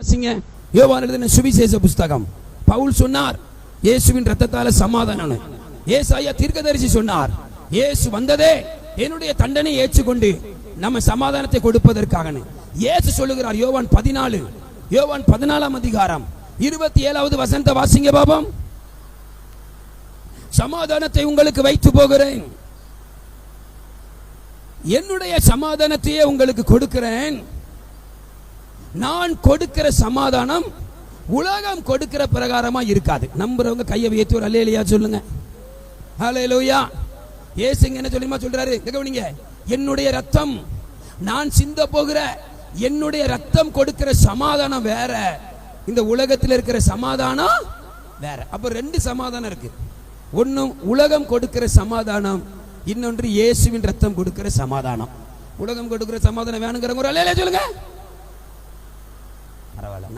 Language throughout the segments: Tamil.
வாசிங்க. யோவான் எழுதின சுவிசேஷ புஸ்தகம். பவுல் சொன்னார் இயேசுவின் ரத்தத்தால சமாதானம் ஏசாயா தீர்க்கதரிசி சொன்னார் இயேசு வந்ததே என்னுடைய தண்டனை ஏற்றுக்கொண்டு நம்ம சமாதானத்தை கொடுப்பதற்காக இயேசு சொல்லுகிறார் யோவான் பதினாலு யோவான் பதினாலாம் அதிகாரம் இருபத்தி ஏழாவது வசந்த வாசிங்க பாபம். சமாதானத்தை உங்களுக்கு வைத்து போகிறேன். என்னுடைய சமாதானத்தையே உங்களுக்கு கொடுக்கிறேன். நான் கொடுக்கிற சமாதானம் உலகம் கொடுக்கிற பிரகாரமா இருக்காது. நம்புறவங்க கையை ஏற்றி ஒரு அல்லையா சொல்லுங்க. ஹalleluya ஏசுங்க என்ன சொல்லிமா சொல்றாரு? கவனிங்க. என்னுடைய ரத்தம் நான் சிந்த போகிற என்னுடைய ரத்தம் கொடுக்கிற சமாதானம் வேற. இந்த உலகத்தில் இருக்கிற சமாதானம் வேற. அப்ப ரெண்டு சமாதானம் இருக்கு. ஒன்றும் உலகம் கொடுக்கிற சமாதானம் இன்னொன்று இயேசுவின் ரத்தம் கொடுக்கிற சமாதானம். உலகம் கொடுக்கிற சமாதானம் வேணுங்கிறவங்க ஒரு அல்லேலியா சொல்லுங்க.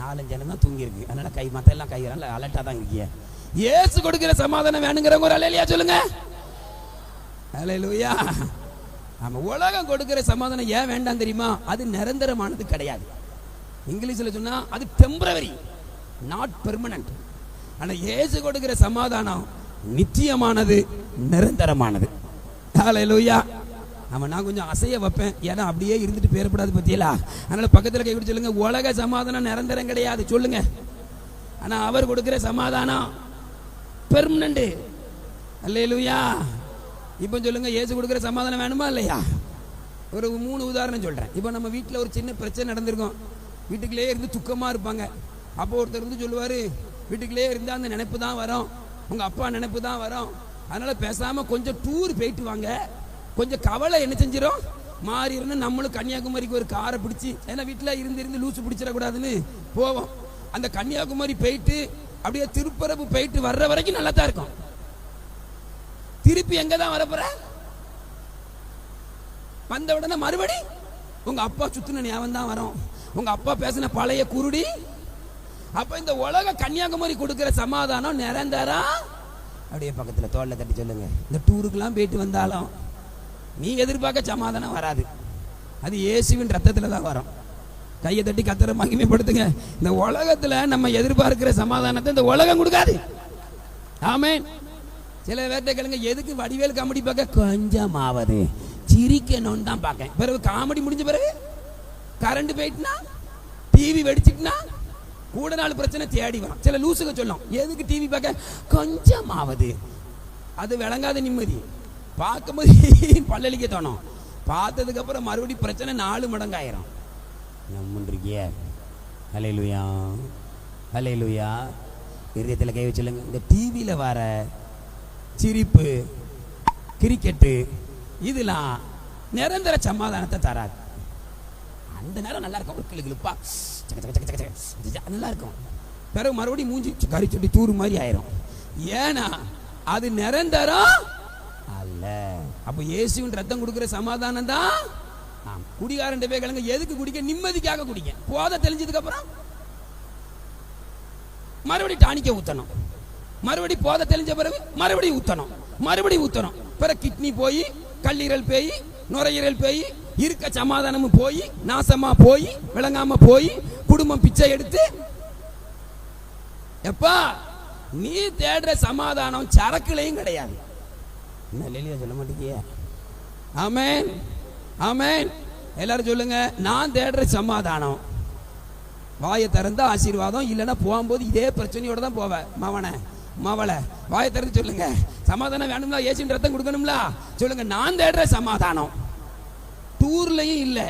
நாலஞ்சு இடம் தான் தூங்கியிருக்கு. அதனால கை மத்த எல்லாம் கை அலர்ட்டாக தான் இருக்கீங்க ஏசு கொடுக்கிற சமாதானம் வேணுங்கிறவங்க ஒரு அலையிலையா சொல்லுங்க. அலையிலுயா நம்ம உலகம் கொடுக்கிற சமாதானம் ஏன் வேண்டாம் தெரியுமா? அது நிரந்தரமானது கிடையாது. இங்கிலீஷ்ல சொன்னா அது டெம்பரவரி நாட் பெர்மனன்ட் ஆனா ஏசு கொடுக்கிற சமாதானம் நிச்சயமானது நிரந்தரமானது. ஹalleluya அவன் நான் கொஞ்சம் அசைய வைப்பேன். ஏன்னா அப்படியே இருந்துட்டு பேரப்படாது பத்தியலா? அதனால பக்கத்தில் கை சொல்லுங்க உலக சமாதானம் நிரந்தரம் கிடையாது. சொல்லுங்க. ஆனா அவர் கொடுக்கிற சமாதானம் பெர்மனண்ட் அல்லேலூயா. இப்போ சொல்லுங்க ஏசு கொடுக்குற சமாதானம் வேணுமா இல்லையா? ஒரு மூணு உதாரணம் சொல்கிறேன் இப்போ நம்ம வீட்டில் ஒரு சின்ன பிரச்சனை நடந்திருக்கும். வீட்டுக்குள்ளே இருந்து துக்கமாக இருப்பாங்க. அப்போ ஒருத்தர் வந்து சொல்லுவார் வீட்டுக்குள்ளேயே இருந்தால் அந்த நினைப்பு தான் வரும். உங்கள் அப்பா நினைப்பு தான் வரும். அதனால் பேசாமல் கொஞ்சம் டூர் போயிட்டு வாங்க. கொஞ்சம் கவலை என்ன செஞ்சிடும் மாறிடணும் நம்மளும் கன்னியாகுமரிக்கு ஒரு காரை பிடிச்சி ஏன்னா வீட்டில் இருந்து இருந்து லூசு பிடிச்சிடக்கூடாதுன்னு போவோம். அந்த கன்னியாகுமரி போயிட்டு அப்படியே திருப்பரப்பு போயிட்டு வர்ற வரைக்கும் நல்லா தான் இருக்கும். திருப்பி எங்க தான் வரப்போற? வந்த உடனே மறுபடி உங்க அப்பா சுத்தின ஞாபகம் தான் வரும். உங்க அப்பா பேசின பழைய குருடி. அப்ப இந்த உலக கன்னியாகுமரி கொடுக்கிற சமாதானம் நிரந்தரா அப்படியே பக்கத்துல தோல்ல தட்டி சொல்லுங்க. இந்த டூருக்குலாம் போயிட்டு வந்தாலும் நீ எதிர்பார்க்க சமாதானம் வராது. அது இயேசுவின் ரத்தத்தில் தான் வரும். கையை தட்டி கத்திர மகிமைப்படுத்துங்க. இந்த உலகத்தில் நம்ம எதிர்பார்க்கிற சமாதானத்தை இந்த உலகம் கொடுக்காது. ஆமே சில பேர்த்த கிழங்க எதுக்கு வடிவேல் காமெடி பார்க்க? கொஞ்சமாவது. சிரிக்கணும்னு தான் பார்க்கேன். பிறகு காமெடி முடிஞ்ச பிறகு கரண்ட் போயிட்டுனா டிவி வெடிச்சிட்டுனா கூட நாள் பிரச்சனை தேடி வரும். சில லூசுக சொல்லும். எதுக்கு டிவி பார்க்க? கொஞ்சமாவது. அது விளங்காத நிம்மதி. பார்க்கும்போது பல்லளிக்க தோணும். பார்த்ததுக்கப்புறம் மறுபடியும் பிரச்சனை நாலு மடங்காயிரும். நம்மன்றிருக்கிய ஹலையிலுயா ஹலையிலுயா இருதயத்தில் கை வச்சுலங்க இந்த டிவியில் வர சிரிப்பு கிரிக்கெட்டு இதெல்லாம் நிரந்தர சமாதானத்தை தராது. அந்த நேரம் நல்லா இருக்கும். ஒரு கிளு கிளுப்பா. சக்க சக்க சக்க சக்க நல்லா இருக்கும். பிறகு மறுபடியும் மூஞ்சி கறி சொட்டி தூறு மாதிரி ஆயிரும். ஏன்னா அது நிரந்தரம் அல்ல அப்ப இயேசுவின் ரத்தம் கொடுக்கிற சமாதானம் தான்? குடிகாரன் போய் கிளங்க எதுக்கு குடிக்க? நிம்மதிக்காக குடிக்க போத தெளிஞ்சதுக்கு அப்புறம் மறுபடி டானிக்க ஊத்தணும். மறுபடி போத தெளிஞ்ச பிறகு மறுபடியும் ஊத்தணும். மறுபடி ஊத்தணும். பிறகு கிட்னி போய் கல்லீரல் பேய் நுரையீரல் பேய் இருக்க சமாதானமும் போய் நாசமா போய் விளங்காம போய் குடும்பம் பிச்சை எடுத்து எப்பா நீ தேடுற சமாதானம் சரக்குலையும் கிடையாது. என்ன லெலியா சொல்ல மாட்டேங்கிய? ஆமேன். ஆமேன். எல்லாரும் சொல்லுங்க நான் தேடுற சமாதானம். வாயை திறந்தா ஆசீர்வாதம் இல்லைன்னா போகும்போது இதே பிரச்சனையோட தான் போவேன் மவனை மவளை வாயை திறந்து சொல்லுங்க. சமாதானம் வேணும்ல? ஏசின் ரத்தம் கொடுக்கணும்ல? சொல்லுங்க நான் தேடுற சமாதானம். டூர்லையும் இல்லை.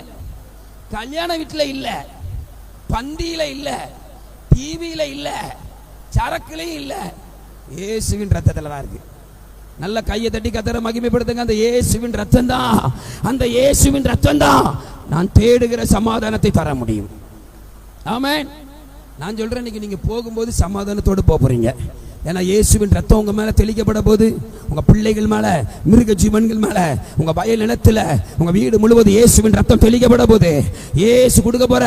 கல்யாண வீட்டில் இல்லை. பந்தியில் இல்லை. டிவியில் இல்லை. சரக்குலையும் இல்லை. இயேசுவின் ரத்தத்தில் தான் இருக்குது நல்ல கையை தட்டி கத்தர மகிமைப்படுத்துங்க. அந்த இயேசுவின் ரத்தம் தான் அந்த இயேசுவின் ரத்தம் தான் நான் தேடுகிற சமாதானத்தை தர முடியும். ஆமே நான் சொல்றேன் இன்னைக்கு நீங்க போகும்போது சமாதானத்தோடு போக போறீங்க. ஏன்னா இயேசுவின் ரத்தம் உங்க மேல தெளிக்கப்பட போது உங்க பிள்ளைகள் மேல மிருக ஜீவன்கள் மேல உங்க வயல் நிலத்துல உங்க வீடு முழுவதும் இயேசுவின் ரத்தம் தெளிக்கப்பட போது இயேசு கொடுக்க போற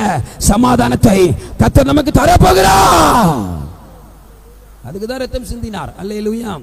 சமாதானத்தை கத்தர் நமக்கு தர போகிறா அதுக்கு தான் ரத்தம் சிந்தினார். அல்லேலூயா.